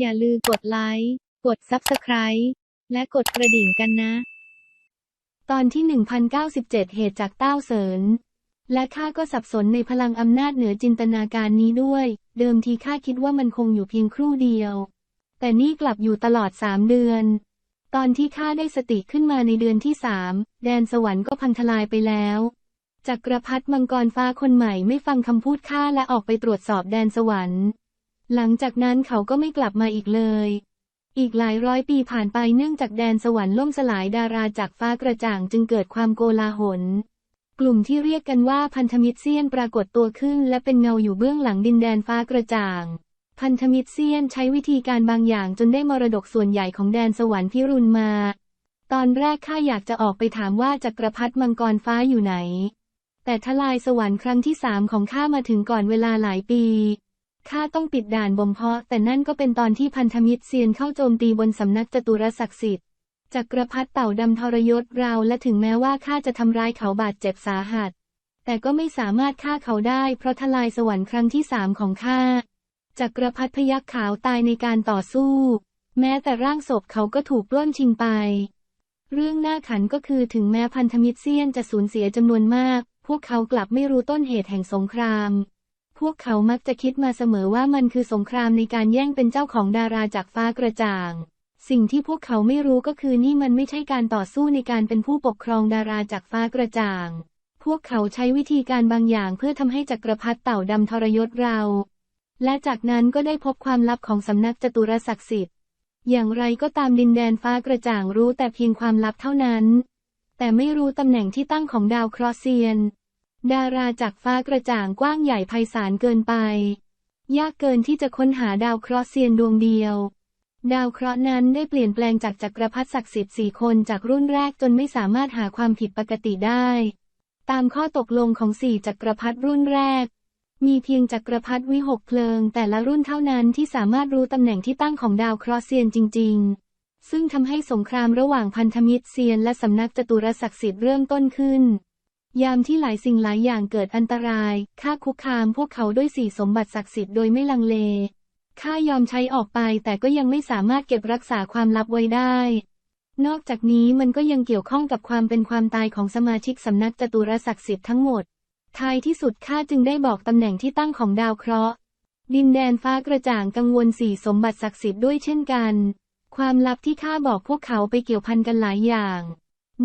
อย่าลืมกดไลค์ กด Subscribe และกดกระดิ่งกันนะ ตอนที่ 1097 เหตุจากเต้าเสริญ และข้าก็สับสนในพลังอำนาจเหนือจินตนาการนี้ด้วย เดิมทีข้าคิดว่ามันคงอยู่เพียงครู่เดียว แต่นี่กลับอยู่ตลอดสามเดือน ตอนที่ข้าได้สติขึ้นมาในเดือนที่สามแดนสวรรค์ก็พังทลายไปแล้วจักรพรรดิมังกรฟ้าคนใหม่ไม่ฟังคำพูดข้าและออกไปตรวจสอบแดนสวรรค์ หลังจากนั้นเขาก็ไม่กลับมาอีกเลย อีกหลายร้อยปีผ่านไปเนื่องจากแดนสวรรค์ล่มสลายดาราจากฟ้ากระจ่างจึงเกิดความโกลาหล กลุ่มที่เรียกกันว่าพันธมิตรเซียนปรากฏตัวขึ้น และเป็นเงาอยู่เบื้องหลังดินแดนฟ้ากระจ่าง พันธมิตรเซียนใช้วิธีการบางอย่างจนได้มรดกส่วนใหญ่ของแดนสวรรค์พิรุณมา ตอนแรกข้าอยากจะออกไปถามว่าจักรพรรดิมังกรฟ้าอยู่ไหน แต่ทลายสวรรค์ครั้งที่สามของข้ามาถึงก่อนเวลาหลายปี ข้าต้องปิดด่านบ่มเพาะ แต่นั่นก็เป็นตอนที่พันธมิตรเซียนเข้าโจมตีบนสำนักจตุรศักดิ์สิทธิ์จักรพรรดิเต่าดำทรยศเราและถึงแม้ว่าข้าจะทำร้ายเขาบาดเจ็บสาหัส แต่ก็ไม่สามารถฆ่าเขาได้เพราะทลายสวรรค์ครั้งที่สามของข้าจักรพรรดิพยักขาวตายในการต่อสู้ แม้แต่ร่างศพเขาก็ถูกปล้นชิงไป เรื่องน่าขันก็คือถึงแม้พันธมิตรเซียนจะสูญเสียจำนวนมาก พวกเขากลับไม่รู้ต้นเหตุแห่งสงคราม พวกเขามักจะคิดมาเสมอว่ามันคือสงครามในการแย่งเป็นเจ้าของดาราจากฟ้ากระจ่าง สิ่งที่พวกเขาไม่รู้ก็คือนี่มันไม่ใช่การต่อสู้ในการเป็นผู้ปกครองดาราจากฟ้ากระจ่าง พวกเขาใช้วิธีการบางอย่างเพื่อทำให้จักรพรรดิเต่าดำทรยศเรา และจากนั้นก็ได้พบความลับของสำนักจตุรศักดิ์สิทธิ์ อย่างไรก็ตามดินแดนฟ้ากระจ่างรู้แต่เพียงความลับเท่านั้น แต่ไม่รู้ตำแหน่งที่ตั้งของดาวเคราะห์เซียน ดาราจากฟ้ากระจ่างกว้างใหญ่ไพศาลเกินไป ยากเกินที่จะค้นหาดาวเคราะห์เซียนดวงเดียว ดาวเคราะห์นั้นได้เปลี่ยนแปลงจากจักรพรรดิศักดิ์สิทธิ์สี่คนจากรุ่นแรกจนไม่สามารถหาความผิดปกติได้ ตามข้อตกลงของสี่จักรพรรดิรุ่นแรก มีเพียงจักรพรรดิวิหกเพลิง แต่ละรุ่นเท่านั้นที่สามารถรู้ตำแหน่งที่ตั้งของดาวเคราะห์เซียนจริง ๆ ซึ่งทำให้สงครามระหว่างพันธมิตรเซียนและสำนักจตุรศักดิ์สิทธิ์เริ่มต้นขึ้น ยามที่หลายสิ่งหลายอย่างเกิดอันตรายข้าคุกคามพวกเขาด้วยสี่สมบัติศักดิ์สิทธิ์โดยไม่ลังเลข้ายอมใช้ออกไปแต่ก็ยังไม่สามารถเก็บรักษาความลับไว้ได้ นอกจากนี้มันก็ยังเกี่ยวข้องกับความเป็นความตายของสมาชิกสำนักจตุรศักดิ์สิทธิ์ทั้งหมด ท้ายที่สุดข้าจึงได้บอกตำแหน่งที่ตั้งของดาวเคราะห์ ดินแดนฟ้ากระจ่างกังวลสี่สมบัติศักดิ์สิทธิ์ด้วยเช่นกัน ความลับที่ข้าบอกพวกเขาไปเกี่ยวพันกันหลายอย่าง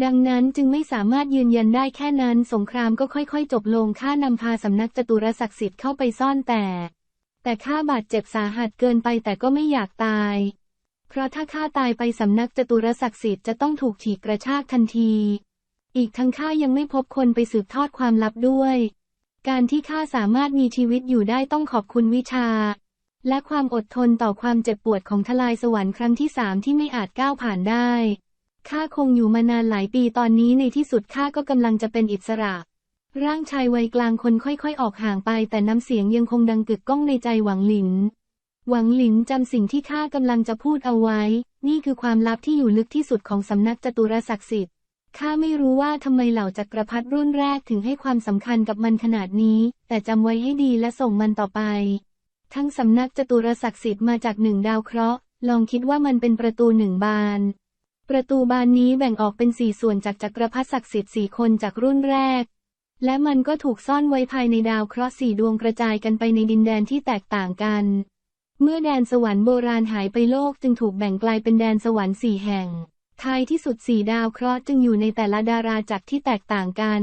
ดังนั้นจึงไม่สามารถยืนยันได้แค่นั้นสงครามก็ค่อยๆ จบลงข้านำพาสำนักจตุรศักดิ์สิทธิ์เข้าไปซ่อนแต่ แต่ข้าบาดเจ็บสาหัสเกินไปแต่ก็ไม่อยากตาย เพราะถ้าข้าตายไปสำนักจตุรศักดิ์สิทธิ์จะต้องถูกฉีกกระชากทันที อีกทั้งข้ายังไม่พบคนไปสืบทอดความลับด้วย การที่ข้าสามารถมีชีวิตอยู่ได้ต้องขอบคุณวิชา และความอดทนต่อความเจ็บปวดของทลายสวรรค์ครั้งที่สามที่ไม่อาจก้าวผ่านได้ ข้าคงอยู่มานานหลายปีตอนนี้ในที่สุดข้าก็กำลังจะเป็นอิสระ ร่างชายวัยกลางคนค่อยๆ ออกห่างไป แต่น้ำเสียงยังคงดังกึกก้องในใจหวังหลิน หวังหลินจำสิ่งที่ข้ากำลังจะพูดเอาไว้ นี่คือความลับที่อยู่ลึกที่สุดของสำนักจตุรศักดิ์สิทธิ์ข้าไม่รู้ว่าทำไมเหล่าจักรพรรดิรุ่นแรกถึงให้ความสำคัญกับมันขนาดนี้ แต่จำไว้ให้ดีและส่งมันต่อไป ทั้งสำนักจตุรศักดิ์สิทธิ์มาจากหนึ่งดาวเคราะห์ ลองคิดว่ามันเป็นประตูหนึ่งบาน ประตูบานนี้แบ่งออกเป็นสี่ส่วนจากจักรพรรดิศักดิ์สิทธิ์สี่คนจากรุ่นแรก และมันก็ถูกซ่อนไว้ภายในดาวเคราะห์สี่ดวงกระจายกันไปในดินแดนที่แตกต่างกัน เมื่อแดนสวรรค์โบราณหายไปโลกจึงถูกแบ่งกลายเป็นแดนสวรรค์สี่แห่ง ท้ายที่สุดสี่ดาวเคราะห์จึงอยู่ในแต่ละดาราจักรที่แตกต่างกัน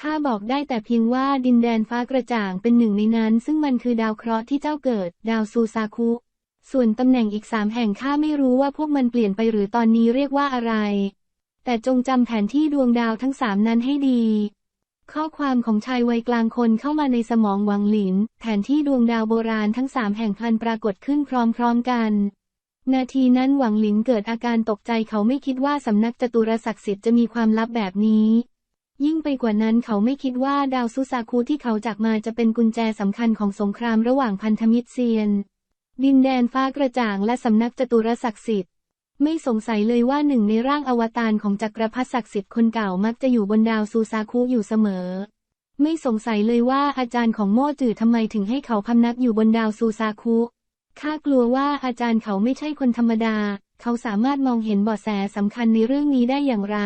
ข้าบอกได้แต่เพียงว่าดินแดนฟ้ากระจ่างเป็นหนึ่งในนั้น ซึ่งมันคือดาวเคราะห์ที่เจ้าเกิด ดาวซูซาคุ ส่วนตำแหน่งอีกสามแห่งข้าไม่รู้ว่าพวกมันเปลี่ยนไปหรือตอนนี้เรียกว่าอะไร แต่จงจำแผนที่ดวงดาวทั้งสามนั้นให้ดี ข้อความของชายวัยกลางคนเข้ามาในสมองหวังหลิน แผนที่ดวงดาวโบราณทั้งสามแห่งพันปรากฏขึ้นพร้อมๆกัน นาทีนั้นหวังหลินเกิดอาการตกใจเขาไม่คิดว่าสำนักจตุรศักดิ์สิทธิ์จะมีความลับแบบนี้ยิ่งไปกว่านั้นเขาไม่คิดว่าดาวซุซาคุที่เขาจากมาจะเป็นกุญแจสำคัญของสงครามระหว่างพันธมิตรเซียน ดินแดนฟ้ากระจ่างและสำนักจตุรศักดิ์สิทธิ์ ไม่สงสัยเลยว่าหนึ่งในร่างอวตารของจักรพรรดิศักดิ์สิทธิ์คนเก่ามักจะอยู่บนดาวซูซาคุอยู่เสมอ ไม่สงสัยเลยว่าอาจารย์ของโม่จือทำไมถึงให้เขาพำนักอยู่บนดาวซูซาคุข้ากลัวว่าอาจารย์เขาไม่ใช่คนธรรมดา เขาสามารถมองเห็นเบาะแสสำคัญในเรื่องนี้ได้อย่างไร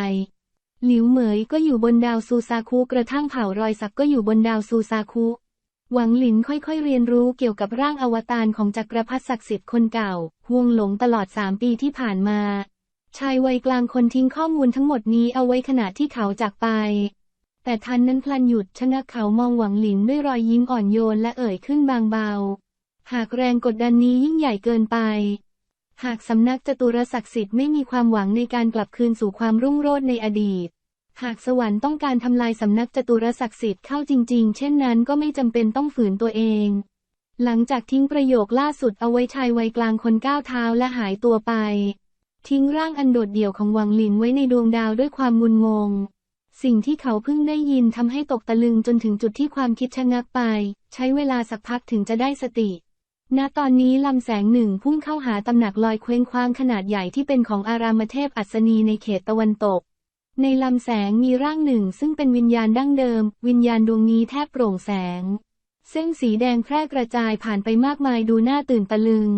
หลิวเหมยก็อยู่บนดาวซูซาคุกระทั่งเผ่ารอยสักก็อยู่บนดาวซูซาคุ หวังหลินค่อยๆเรียนรู้เกี่ยวกับร่างอวตารของจักรพรรดิศักดิ์สิทธิ์คนเก่าห่วงหลงตลอดสามปีที่ผ่านมา ชายวัยกลางคนทิ้งข้อมูลทั้งหมดนี้เอาไว้ขณะที่เขาจากไป แต่ทันนั้นพลันหยุดชะงักเขามองหวังหลินด้วยรอยยิ้มอ่อนโยนและเอ่ยขึ้นบางเบา หากแรงกดดันนี้ยิ่งใหญ่เกินไป หากสำนักจตุรศักดิ์สิทธิ์ไม่มีความหวังในการกลับคืนสู่ความรุ่งโรจน์ในอดีต หากสวรรค์ต้องการทำลายสำนักจตุรศักดิ์สิทธิ์เข้าจริง ๆ เช่นนั้นก็ไม่จำเป็นต้องฝืนตัวเอง หลังจากทิ้งประโยคล่าสุดเอาไว้ชายวัยกลางคนก้าวเท้าและหายตัวไป ทิ้งร่างอันโดดเดี่ยวของหวังหลินไว้ในดวงดาวด้วยความงุนงง สิ่งที่เขาเพิ่งได้ยินทำให้ตกตะลึงจนถึงจุดที่ความคิดชะงักไป ใช้เวลาสักพักถึงจะได้สติณตอนนี้ลำแสงหนึ่งพุ่งเข้าหาตำหนักลอยเคว้งคว้างขนาดใหญ่ที่เป็นของอารามเทพอัศนีในเขตตะวันตก ในลำแสงมีร่างหนึ่งซึ่งเป็นวิญญาณดั้งเดิม วิญญาณดวงนี้แทบโปร่งแสง เส้นสีแดงแพร่กระจายผ่านไปมากมายดูน่าตื่นตะลึง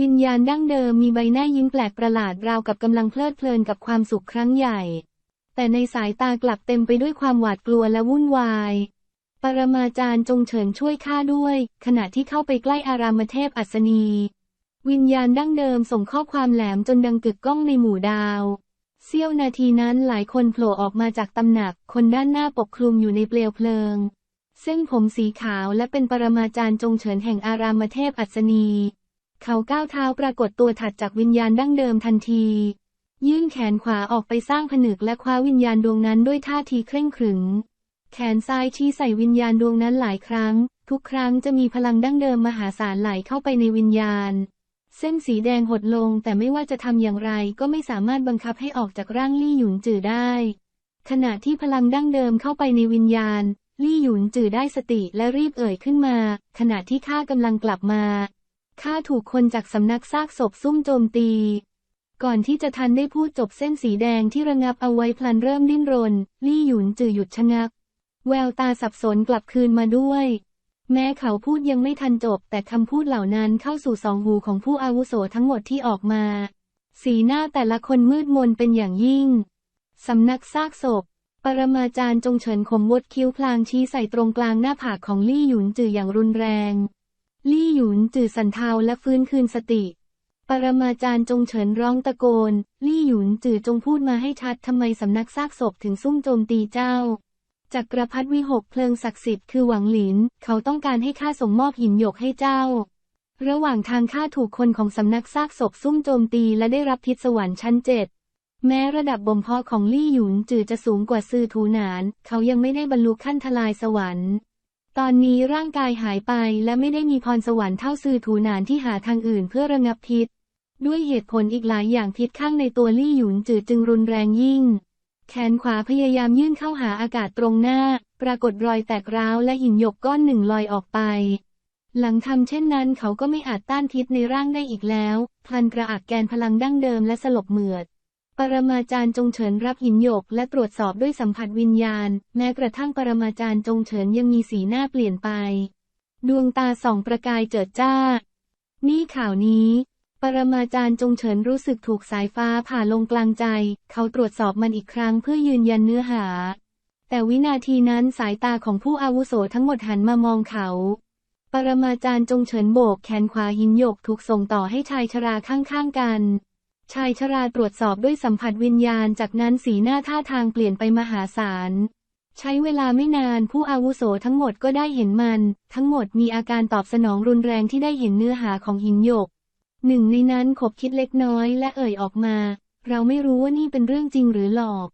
วิญญาณดั้งเดิมมีใบหน้ายิ้มแปลกประหลาดราวกับกำลังเพลิดเพลินกับความสุขครั้งใหญ่ แต่ในสายตากลับเต็มไปด้วยความหวาดกลัวและวุ่นวาย ปรมาจารย์จงเฉินช่วยข้าด้วย ขณะที่เข้าไปใกล้อารามเทพอัศนี วิญญาณดั้งเดิมส่งข้อความแหลมจนดังกึกก้องในหมู่ดาว เสี้ยวนาทีนั้นหลายคนโผล่ออกมาจากตำหนัก คนด้านหน้าปกคลุมอยู่ในเปลวเพลิงเส้นผมสีขาวและเป็นปรมาจารย์จงเฉินแห่งอารามเทพอัศนี เขาก้าวเท้าปรากฏตัวถัดจากวิญญาณดั้งเดิมทันที ยื่นแขนขวาออกไปสร้างผนึกและคว้าวิญญาณดวงนั้นด้วยท่าทีเคร่งขรึม แขนซ้ายชี้ใส่วิญญาณดวงนั้นหลายครั้ง ทุกครั้งจะมีพลังดั้งเดิมมหาศาลไหลเข้าไปในวิญญาณ เส้นสีแดงหดลงแต่ไม่ว่าจะทำอย่างไรก็ไม่สามารถบังคับให้ออกจากร่างลี่หยุนจือได้ ขณะที่พลังดั้งเดิมเข้าไปในวิญญาณ ลี่หยุนจือได้สติและรีบเอ่ยขึ้นมา ขณะที่ข้ากำลังกลับมา ข้าถูกคนจากสำนักซากศพซุ่มโจมตี ก่อนที่จะทันได้พูดจบเส้นสีแดงที่ระงับเอาไว้พลันเริ่มดิ้นรน ลี่หยุนจือหยุดชะงัก แววตาสับสนกลับคืนมาด้วย แม้เขาพูดยังไม่ทันจบ แต่คำพูดเหล่านั้นเข้าสู่สองหูของผู้อาวุโสทั้งหมดที่ออกมา สีหน้าแต่ละคนมืดมนเป็นอย่างยิ่ง สำนักซากศพ ปรมาจารย์จงเฉินขมวดคิ้วพลางชี้ใส่ตรงกลางหน้าผากของลี่หยุนจืออย่างรุนแรง ลี่หยุนจือสันเทาและฟื้นคืนสติ ปรมาจารย์จงเฉินร้องตะโกน ลี่หยุนจือจงพูดมาให้ชัดทำไมสำนักซากศพถึงซุ่มโจมตีเจ้า จักรพรรดิวิหกเพลิงศักดิ์สิทธิ์คือหวังหลิน เขาต้องการให้ข้าส่งมอบหินหยกให้เจ้า ระหว่างทางข้าถูกคนของสำนักซากศพซุ่มโจมตีและได้รับพิษสวรรค์ชั้นเจ็ดแม้ระดับบ่มเพาะของลี่หยุนจือจะสูงกว่าซือถูหนาน เขายังไม่ได้บรรลุขั้นทลายสวรรค์ ตอนนี้ร่างกายหายไปและไม่ได้มีพรสวรรค์เท่าซือถูหนานที่หาทางอื่นเพื่อระงับพิษ ด้วยเหตุผลอีกหลายอย่างพิษข้างในตัวลี่หยุนจือจึงรุนแรงยิ่ง แขนขวาพยายามยื่นเข้าหาอากาศตรงหน้า ปรากฏรอยแตกร้าวและหินหยกก้อนหนึ่งลอยออกไป หลังทำเช่นนั้นเขาก็ไม่อาจต้านพิษในร่างได้อีกแล้วพลันกระอักแกนพลังดั้งเดิมและสลบเหมือด ปรมาจารย์จงเฉินรับหินหยกและตรวจสอบด้วยสัมผัสวิญญาณ แม้กระทั่งปรมาจารย์จงเฉินยังมีสีหน้าเปลี่ยนไป ดวงตาส่องประกายเจิดจ้า นี่ข่าวนี้ ปรมาจารย์จงเฉินรู้สึกถูกสายฟ้าผ่าลงกลางใจ เขาตรวจสอบมันอีกครั้งเพื่อยืนยันเนื้อหา แต่วินาทีนั้นสายตาของผู้อาวุโสทั้งหมดหันมามองเขา ปรมาจารย์จงเฉินโบกแขนขวาหินหยกถูกส่งต่อให้ชายชราข้างๆกัน ชายชราตรวจสอบด้วยสัมผัสวิญญาณ จากนั้นสีหน้าท่าทางเปลี่ยนไปมหาศาล ใช้เวลาไม่นานผู้อาวุโสทั้งหมดก็ได้เห็นมัน ทั้งหมดมีอาการตอบสนองรุนแรงที่ได้เห็นเนื้อหาของหินหยก หนึ่งในนั้นขบคิดเล็กน้อยและเอ่ยออกมา เราไม่รู้ว่านี่เป็นเรื่องจริงหรือหลอก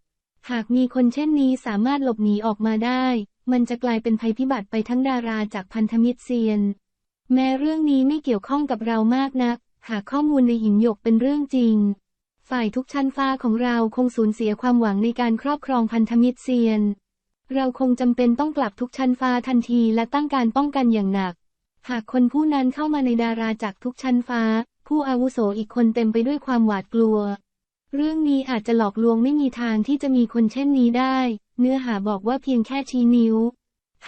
หากมีคนเช่นนี้สามารถหลบหนีออกมาได้ มันจะกลายเป็นภัยพิบัติไปทั้งดาราจากพันธมิตรเซียน แม้เรื่องนี้ไม่เกี่ยวข้องกับเรามากนัก หากข้อมูลในหินหยกเป็นเรื่องจริง ฝ่ายทุกชั้นฟ้าของเราคงสูญเสียความหวังในการครอบครองพันธมิตรเซียน เราคงจำเป็นต้องกลับทุกชั้นฟ้าทันทีและตั้งการป้องกันอย่างหนัก หากคนผู้นั้นเข้ามาในดาราจากทุกชั้นฟ้า ผู้อาวุโสอีกคนเต็มไปด้วยความหวาดกลัว เรื่องนี้อาจจะหลอกลวงไม่มีทางที่จะมีคนเช่นนี้ได้ เนื้อหาบอกว่าเพียงแค่ชี้นิ้ว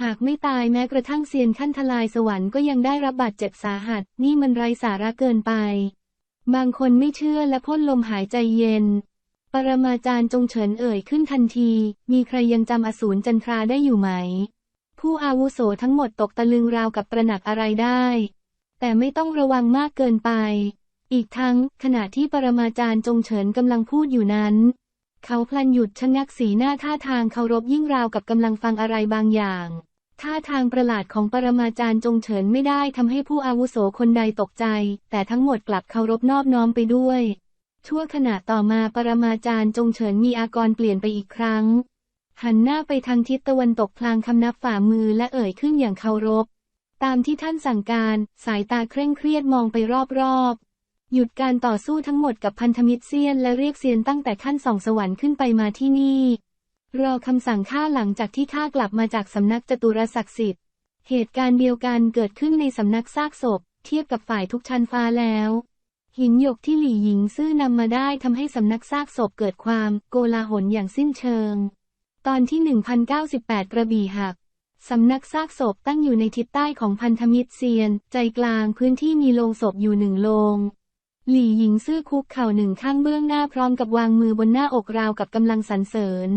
หากไม่ตายแม้กระทั่งเซียนขั้นทลายสวรรค์ก็ยังได้รับบาดเจ็บสาหัส นี่มันไร้สาระเกินไป บางคนไม่เชื่อและพ่นลมหายใจเย็น ปรมาจารย์จงเฉินเอ่ยขึ้นทันที มีใครยังจำอสูรจันทราได้อยู่ไหม ผู้อาวุโสทั้งหมดตกตะลึงราวกับตระหนักอะไรได้ แต่ไม่ต้องระวังมากเกินไป อีกทั้งขณะที่ปรมาจารย์จงเฉินกำลังพูดอยู่นั้น เขาพลันหยุดชะงักสีหน้าท่าทางเคารพยิ่งราวกับกำลังฟังอะไรบางอย่าง ท่าทางประหลาดของปรมาจารย์จงเฉินไม่ได้ทำให้ผู้อาวุโสคนใดตกใจ แต่ทั้งหมดกลับเคารพนอบน้อมไปด้วย ชั่วขณะต่อมาปรมาจารย์จงเฉินมีอากรเปลี่ยนไปอีกครั้งหันหน้าไปทางทิศตะวันตกพลางคำนับฝ่ามือและเอ่ยขึ้นอย่างเคารพ ตามที่ท่านสั่งการ สายตาเคร่งเครียดมองไปรอบๆ หยุดการต่อสู้ทั้งหมดกับพันธมิตรเซียนและเรียกเซียนตั้งแต่ขั้นสองสวรรค์ขึ้นไปมาที่นี่ รอคำสั่งข้าหลังจากที่ข้ากลับมาจากสำนักจตุรศักดิ์สิทธิ์ เหตุการณ์เดียวกันเกิดขึ้นในสำนักซากศพ เทียบกับฝ่ายทุกชั้นฟ้าแล้ว หินหยกที่หลี่หญิงซื่อนำมาได้ทำให้สำนักซากศพเกิดความโกลาหลอย่างสิ้นเชิง ตอนที่ 1098 กระบี่หัก สำนักซากศพตั้งอยู่ในทิศใต้ของพันธมิตรเซียน ใจกลางพื้นที่มีโลงศพอยู่หนึ่งโลง หลี่หญิงซื่อคุกเข่าหนึ่งข้างเบื้องหน้าพร้อมกับวางมือบนหน้าอกราวกับกำลังสรรเสริญ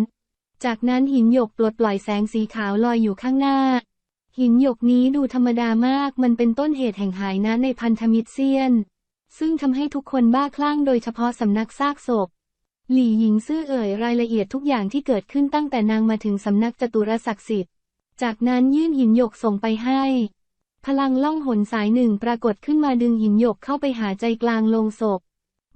จากนั้นหินหยกปลดปล่อยแสงสีขาวลอยอยู่ข้างหน้า หินหยกนี้ดูธรรมดามากมันเป็นต้นเหตุแห่งหายนะในพันธมิตรเซียน ซึ่งทำให้ทุกคนบ้าคลั่งโดยเฉพาะสำนักซากศพหลี่หญิงซื่อเอ่ยรายละเอียดทุกอย่างที่เกิดขึ้นตั้งแต่นางมาถึงสำนักจตุรศักดิ์สิทธิ์ จากนั้นยื่นหินหยกส่งไปให้ พลังล่องหนสายหนึ่งปรากฏขึ้นมาดึงหินหยกเข้าไปหาใจกลางโลงศพ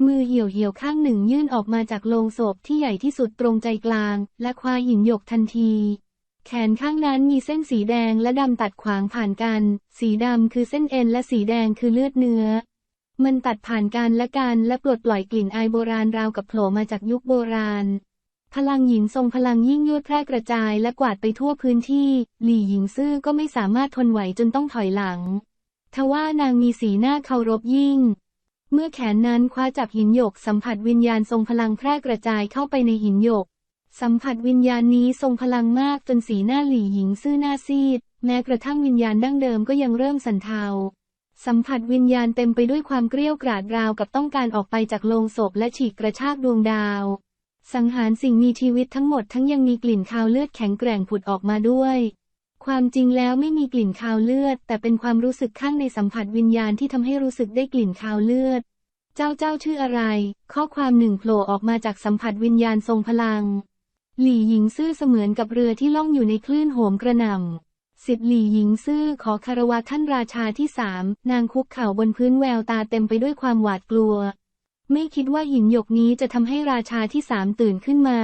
มือเหี่ยวเหี่ยวข้างหนึ่งยื่นออกมาจากโลงศพที่ใหญ่ที่สุดตรงใจกลาง และคว้าหินหยกทันที แขนข้างนั้นมีเส้นสีแดงและดำตัดขวางผ่านกัน สีดำคือเส้นเอ็นและสีแดงคือเลือดเนื้อ มันตัดผ่านกันและกันและปลดปล่อยกลิ่นอายโบราณราวกับโผล่มาจากยุคโบราณ พลังหยินทรงพลังยิ่งยวดแพร่กระจายและกวาดไปทั่วพื้นที่ หลี่หญิงซื่อก็ไม่สามารถทนไหวจนต้องถอยหลัง ทว่านางมีสีหน้าเคารพยิ่ง เมื่อแขนนั้นคว้าจับหินหยกสัมผัสวิญญาณทรงพลังแพร่กระจายเข้าไปในหินหยก สัมผัสวิญญาณนี้ทรงพลังมากจนสีหน้าหลี่หญิงซื่อหน้าซีด แม้กระทั่งวิญญาณดั้งเดิมก็ยังเริ่มสั่นเทาสัมผัสวิญญาณเต็มไปด้วยความเกรี้ยวกราดราวกับต้องการออกไปจากโลงศพและฉีกกระชากดวงดาว สังหารสิ่งมีชีวิตทั้งหมดทั้งยังมีกลิ่นคาวเลือดแข็งแกร่งผุดออกมาด้วย ความจริงแล้วไม่มีกลิ่นคาวเลือด แต่เป็นความรู้สึกข้างในสัมผัสวิญญาณที่ทำให้รู้สึกได้กลิ่นคาวเลือด เจ้าเจ้าชื่ออะไร ข้อความหนึ่งโผล่ออกมาจากสัมผัสวิญญาณทรงพลัง หลี่หญิงซื่อเสมือนกับเรือที่ล่องอยู่ในคลื่นโหมกระหน่ำสิบหลี่หญิงซื่อขอคารวะท่านราชาที่สามนางคุกเข่าบนพื้นแววตาเต็มไปด้วยความหวาดกลัว ไม่คิดว่าหินหยกนี้จะทำให้ราชาที่สามตื่นขึ้นมา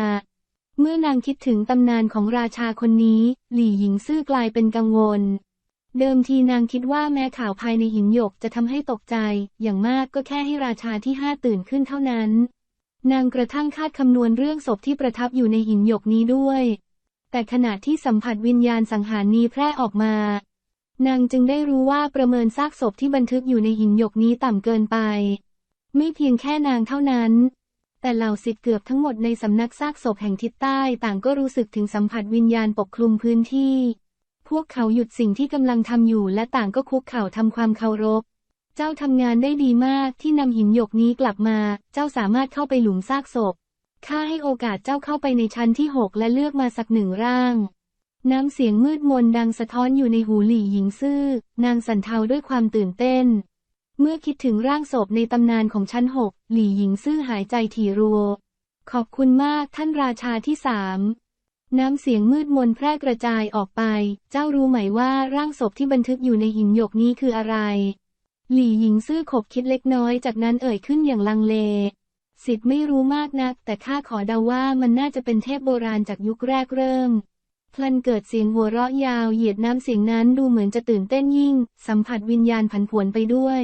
เมื่อนางคิดถึงตำนานของราชาคนนี้ หลี่หญิงซื่อกลายเป็นกังวล เดิมทีนางคิดว่าแม้ข่าวภายในหินหยกจะทำให้ตกใจ อย่างมากก็แค่ให้ราชาที่ห้าตื่นขึ้นเท่านั้น นางกระทั่งคาดคำนวณเรื่องศพที่ประทับอยู่ในหินหยกนี้ด้วย แต่ขณะที่สัมผัสวิญญาณสังหารนี้แพร่ออกมานางจึงได้รู้ว่าประเมินซากศพที่บันทึกอยู่ในหินหยกนี้ต่ำเกินไป ไม่เพียงแค่นางเท่านั้น แต่เหล่าสิทธิ์เกือบทั้งหมดในสำนักซากศพแห่งทิศใต้ต่างก็รู้สึกถึงสัมผัสวิญญาณปกคลุมพื้นที่ พวกเขาหยุดสิ่งที่กำลังทำอยู่และต่างก็คุกเข่าทำความเคารพ เจ้าทำงานได้ดีมากที่นำหินหยกนี้กลับมา เจ้าสามารถเข้าไปหลุมซากศพข้าให้โอกาสเจ้าเข้าไปในชั้นที่หกและเลือกมาสักหนึ่งร่าง น้ำเสียงมืดมนดังสะท้อนอยู่ในหูหลี่หญิงซื่อ นางสันเทาด้วยความตื่นเต้น เมื่อคิดถึงร่างศพในตำนานของชั้นหกหลี่หญิงซื่อหายใจถี่รัว ขอบคุณมากท่านราชาที่สามน้ำเสียงมืดมนแพร่กระจายออกไป เจ้ารู้ไหมว่าร่างศพที่บันทึกอยู่ในหินหยกนี้คืออะไร หลี่หญิงซื่อขบคิดเล็กน้อยจากนั้นเอ่ยขึ้นอย่างลังเล สิทธิ์ไม่รู้มากนัก แต่ข้าขอเดาว่ามันน่าจะเป็นเทพโบราณจากยุคแรกเริ่ม พลันเกิดเสียงหัวเราะยาวเหยียดน้ำเสียงนั้นดูเหมือนจะตื่นเต้นยิ่ง สัมผัสวิญญาณผันผวนไปด้วย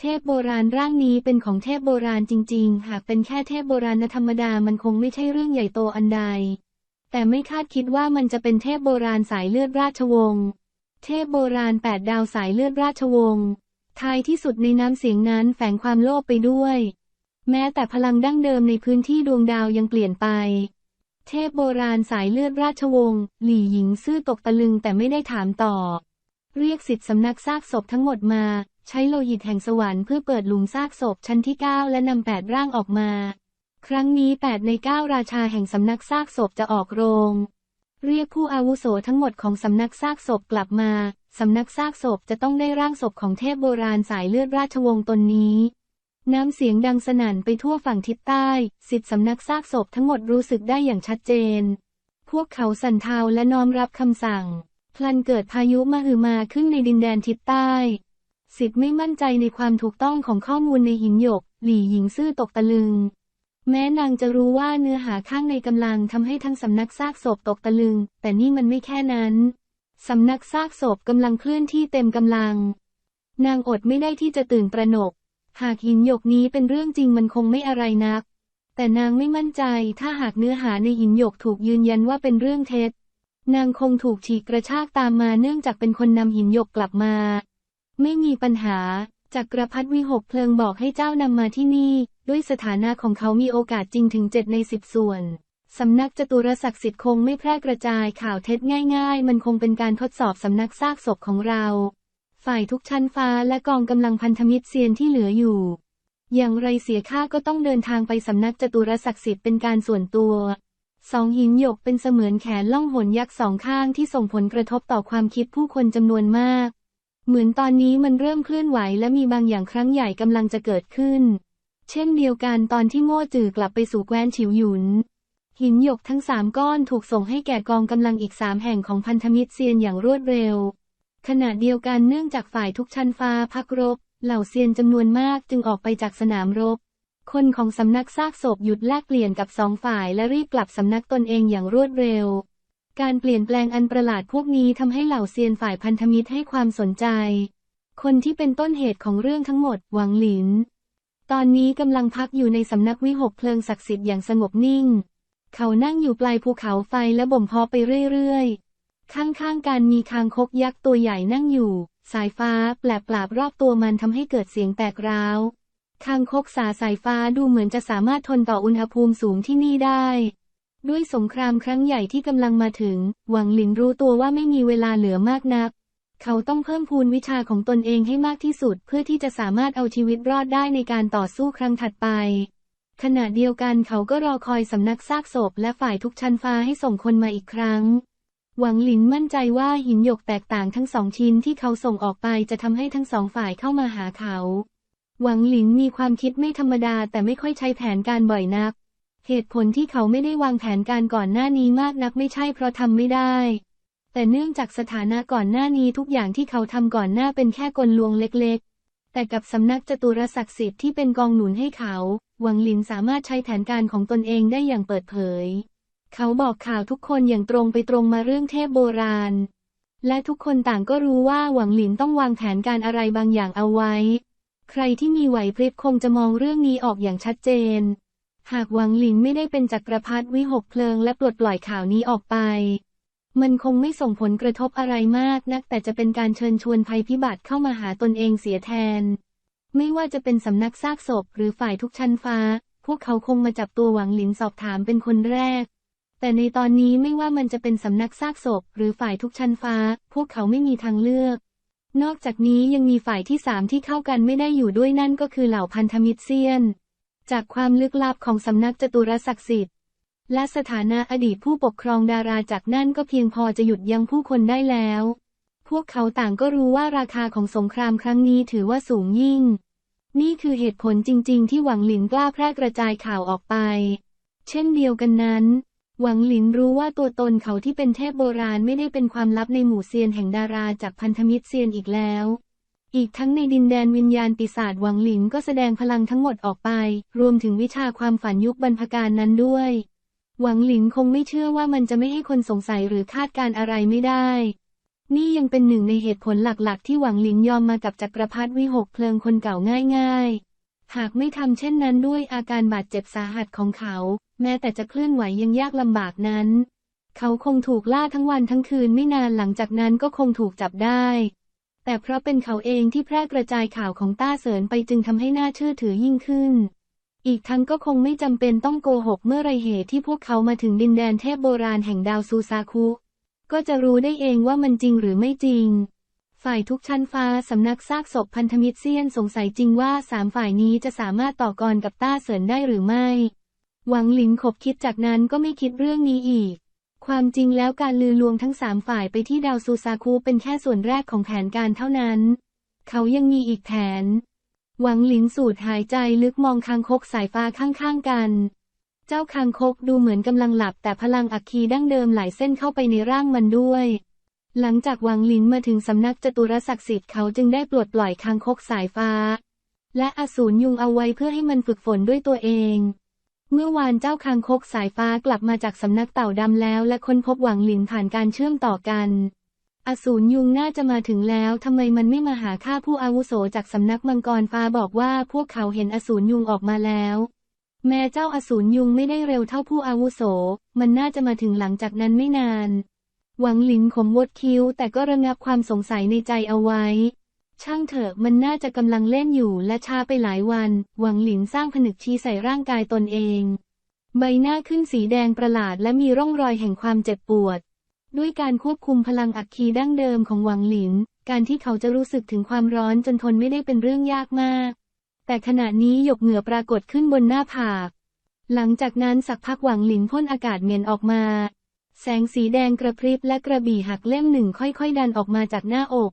เทพโบราณร่างนี้เป็นของเทพโบราณจริง ๆ หากเป็นแค่เทพโบราณธรรมดามันคงไม่ใช่เรื่องใหญ่โตอันใด แต่ไม่คาดคิดว่ามันจะเป็นเทพโบราณสายเลือดราชวงศ์ เทพโบราณแปดดาวสายเลือดราชวงศ์ท้ายที่สุดในน้ำเสียงนั้นแฝงความโลภไปด้วย แม้แต่พลังดั้งเดิมในพื้นที่ดวงดาวยังเปลี่ยนไป เทพโบราณสายเลือดราชวงศ์หลี่หญิงซื่อตกตะลึงแต่ไม่ได้ถามต่อ เรียกสิทธิสำนักซากศพทั้งหมดมา ใช้โลหิตแห่งสวรรค์เพื่อเปิดหลุมซากศพชั้นที่ 9 และนำแปดร่างออกมา ครั้งนี้ 8 ใน 9 ราชาแห่งสำนักซากศพจะออกโรง เรียกผู้อาวุโสทั้งหมดของสำนักซากศพกลับมาสำนักซากศพจะต้องได้ร่างศพของเทพโบราณสายเลือดราชวงศ์ตนนี้ น้ำเสียงดังสนั่นไปทั่วฝั่งทิศใต้สิทธิสำนักซากศพทั้งหมดรู้สึกได้อย่างชัดเจน พวกเขาสั่นเทาและน้อมรับคำสั่ง พลันเกิดพายุมหึมาขึ้นในดินแดนทิศใต้ สิทธิ์ไม่มั่นใจในความถูกต้องของข้อมูลในหินหยก หลี่หญิงซื่อตกตะลึง แม้นางจะรู้ว่าเนื้อหาข้างในกำลังทำให้ทั้งสำนักซากศพตกตะลึง แต่นี่มันไม่แค่นั้นสำนักซากศพกำลังเคลื่อนที่เต็มกำลัง นางอดไม่ได้ที่จะตื่นตระหนก หากหินหยกนี้เป็นเรื่องจริงมันคงไม่อะไรนัก แต่นางไม่มั่นใจถ้าหากเนื้อหาในหินหยกถูกยืนยันว่าเป็นเรื่องเท็จ นางคงถูกฉีกกระชากตามมาเนื่องจากเป็นคนนำหินหยกกลับมา ไม่มีปัญหาจากกระพัดวิหกเพลิงบอกให้เจ้านำมาที่นี่ ด้วยสถานะของเขามีโอกาสจริงถึงเจ็ดในสิบส่วนสำนักจตุรศักดิ์สิทธิ์คงไม่แพร่กระจายข่าวเท็จง่ายๆ มันคงเป็นการทดสอบสำนักซากศพของเรา ฝ่ายทุกชั้นฟ้าและกองกำลังพันธมิตรเซียนที่เหลืออยู่ อย่างไรเสียค่าก็ต้องเดินทางไปสำนักจตุรศักดิ์สิทธิ์เป็นการส่วนตัว สองหินหยกเป็นเสมือนแขนล่องหนยักษ์สองข้างที่ส่งผลกระทบต่อความคิดผู้คนจำนวนมาก เหมือนตอนนี้มันเริ่มเคลื่อนไหวและมีบางอย่างครั้งใหญ่กำลังจะเกิดขึ้น เช่นเดียวกันตอนที่โง่จือกลับไปสู่แคว้นฉิวหยุน หินหยกทั้งสามก้อนถูกส่งให้แก่กองกำลังอีกสามแห่งของพันธมิตรเซียนอย่างรวดเร็ว ขณะเดียวกันเนื่องจากฝ่ายทุกชั้นฟ้าพักรบ เหล่าเซียนจำนวนมากจึงออกไปจากสนามรบ คนของสำนักซากศพหยุดแลกเปลี่ยนกับสองฝ่ายและรีบกลับสำนักตนเองอย่างรวดเร็ว การเปลี่ยนแปลงอันประหลาดพวกนี้ทำให้เหล่าเซียนฝ่ายพันธมิตรให้ความสนใจ คนที่เป็นต้นเหตุของเรื่องทั้งหมดหวังหลิน ตอนนี้กำลังพักอยู่ในสำนักวิหกเพลิงศักดิ์สิทธิ์อย่างสงบนิ่ง เขานั่งอยู่ปลายภูเขาไฟและบ่มเพาะไปเรื่อยๆ ข้างๆกันมีคางคกยักษ์ตัวใหญ่นั่งอยู่ สายฟ้าแปลบปราบรอบตัวมันทำให้เกิดเสียงแตกร้าวคางคกสาสายฟ้าดูเหมือนจะสามารถทนต่ออุณหภูมิสูงที่นี่ได้ ด้วยสงครามครั้งใหญ่ที่กำลังมาถึง หวังหลินรู้ตัวว่าไม่มีเวลาเหลือมากนัก เขาต้องเพิ่มพูนวิชาของตนเองให้มากที่สุด เพื่อที่จะสามารถเอาชีวิตรอดได้ในการต่อสู้ครั้งถัดไป ขณะเดียวกันเขาก็รอคอยสำนักซากศพและฝ่ายทุกชั้นฟ้าให้ส่งคนมาอีกครั้ง หวังหลินมั่นใจว่าหินหยกแตกต่างทั้งสองชิ้นที่เขาส่งออกไปจะทำให้ทั้งสองฝ่ายเข้ามาหาเขา หวังหลินมีความคิดไม่ธรรมดาแต่ไม่ค่อยใช้แผนการบ่อยนัก เหตุผลที่เขาไม่ได้วางแผนการก่อนหน้านี้มากนักไม่ใช่เพราะทำไม่ได้ แต่เนื่องจากสถานะก่อนหน้านี้ทุกอย่างที่เขาทำก่อนหน้าเป็นแค่กลลวงเล็กๆ แต่กับสำนักจตุรศักดิ์สิทธิ์ที่เป็นกองหนุนให้เขา หวังหลินสามารถใช้แผนการของตนเองได้อย่างเปิดเผย เขาบอกข่าวทุกคนอย่างตรงไปตรงมาเรื่องเทพโบราณ และทุกคนต่างก็รู้ว่าหวังหลินต้องวางแผนการอะไรบางอย่างเอาไว้ ใครที่มีไหวพริบคงจะมองเรื่องนี้ออกอย่างชัดเจน หากหวังหลินไม่ได้เป็นจักรพรรดิวิหกเพลิงและปลดปล่อยข่าวนี้ออกไป มันคงไม่ส่งผลกระทบอะไรมากนัก แต่จะเป็นการเชิญชวนภัยพิบัติเข้ามาหาตนเองเสียแทน ไม่ว่าจะเป็นสำนักซากศพหรือฝ่ายทุกชั้นฟ้า พวกเขาคงมาจับตัวหวังหลินสอบถามเป็นคนแรก แต่ในตอนนี้ไม่ว่ามันจะเป็นสำนักซากศพหรือฝ่ายทุกชั้นฟ้า พวกเขาไม่มีทางเลือก นอกจากนี้ยังมีฝ่ายที่สามที่เข้ากันไม่ได้อยู่ด้วยนั่นก็คือเหล่าพันธมิตรเซียน จากความลึกลับของสำนักจตุรศักดิ์สิทธิ์ และสถานะอดีตผู้ปกครองดาราจากนั่นก็เพียงพอจะหยุดยั้งผู้คนได้แล้ว พวกเขาต่างก็รู้ว่าราคาของสงครามครั้งนี้ถือว่าสูงยิ่ง นี่คือเหตุผลจริง ๆ ที่หวังหลินกล้าแพร่กระจายข่าวออกไป เช่นเดียวกันนั้น หวังหลินรู้ว่าตัวตนเขาที่เป็นเทพโบราณไม่ได้เป็นความลับในหมู่เซียนแห่งดาราจากพันธมิตรเซียนอีกแล้ว อีกทั้งในดินแดนวิญญาณปีศาจหวังหลินก็แสดงพลังทั้งหมดออกไป รวมถึงวิชาความฝันยุคบรรพการนั้นด้วย หวังหลินคงไม่เชื่อว่ามันจะไม่ให้คนสงสัยหรือคาดการอะไรไม่ได้ นี่ยังเป็นหนึ่งในเหตุผลหลักๆ ที่หวังหลินยอมมากับจักรพรรดิวิหกเพลิงคนเก่าง่าย ๆ หากไม่ทำเช่นนั้นด้วยอาการบาดเจ็บสาหัสของเขา แม้แต่จะเคลื่อนไหวยังยากลำบากนั้น เขาคงถูกล่าทั้งวันทั้งคืนไม่นานหลังจากนั้นก็คงถูกจับได้ แต่เพราะเป็นเขาเองที่แพร่กระจายข่าวของต้าเสริญไปจึงทำให้น่าเชื่อถือยิ่งขึ้น อีกทั้งก็คงไม่จำเป็นต้องโกหกเมื่อไรเหตุที่พวกเขามาถึงดินแดนเทพโบราณแห่งดาวซูซาคุ ก็จะรู้ได้เองว่ามันจริงหรือไม่จริง ฝ่ายทุกชั้นฟ้าสำนักซากศพพันธมิตรเซียนสงสัยจริงว่าสามฝ่ายนี้จะสามารถต่อกรกับต้าเสินได้หรือไม่ หวังหลินขบคิดจากนั้นก็ไม่คิดเรื่องนี้อีก ความจริงแล้วการลือลวงทั้งสามฝ่ายไปที่ดาวซูซาคุเป็นแค่ส่วนแรกของแผนการเท่านั้น เขายังมีอีกแผน หวังหลินสูดหายใจลึกมองคางคกสายฟ้าข้างๆกัน เจ้าคางคกดูเหมือนกำลังหลับแต่พลังอัคคีดั้งเดิมไหลเส้นเข้าไปในร่างมันด้วย หลังจากหวังหลินมาถึงสำนักจตุรศักดิ์สิทธิ์เขาจึงได้ปลดปล่อยคางคกสายฟ้า และอสูรยุงเอาไว้เพื่อให้มันฝึกฝนด้วยตัวเอง เมื่อวานเจ้าคางคกสายฟ้ากลับมาจากสำนักเต่าดำแล้ว และค้นพบหวังหลินผ่านการเชื่อมต่อกัน อสูรยุงน่าจะมาถึงแล้วทำไมมันไม่มาหาข้าผู้อาวุโสจากสำนักมังกรฟ้าบอกว่าพวกเขาเห็นอสูรยุงออกมาแล้ว แม้เจ้าอสูรยุงไม่ได้เร็วเท่าผู้อาวุโส มันน่าจะมาถึงหลังจากนั้นไม่นาน หวังหลินขมวดคิ้วแต่ก็ระงับความสงสัยในใจเอาไว้ ช่างเถอะมันน่าจะกำลังเล่นอยู่และช้าไปหลายวัน หวังหลินสร้างผนึกชี้ใส่ร่างกายตนเอง ใบหน้าขึ้นสีแดงประหลาดและมีร่องรอยแห่งความเจ็บปวด ด้วยการควบคุมพลังอัคคีดั้งเดิมของหวังหลิน การที่เขาจะรู้สึกถึงความร้อนจนทนไม่ได้เป็นเรื่องยากมาก แต่ขณะนี้หยกเหงื่อปรากฏขึ้นบนหน้าผาก หลังจากนั้นสักพักหวังหลินพ่นอากาศเหม็นออกมา แสงสีแดงกระพริบและกระบี่หักเล่มหนึ่งค่อยๆ ดันออกมาจากหน้าอก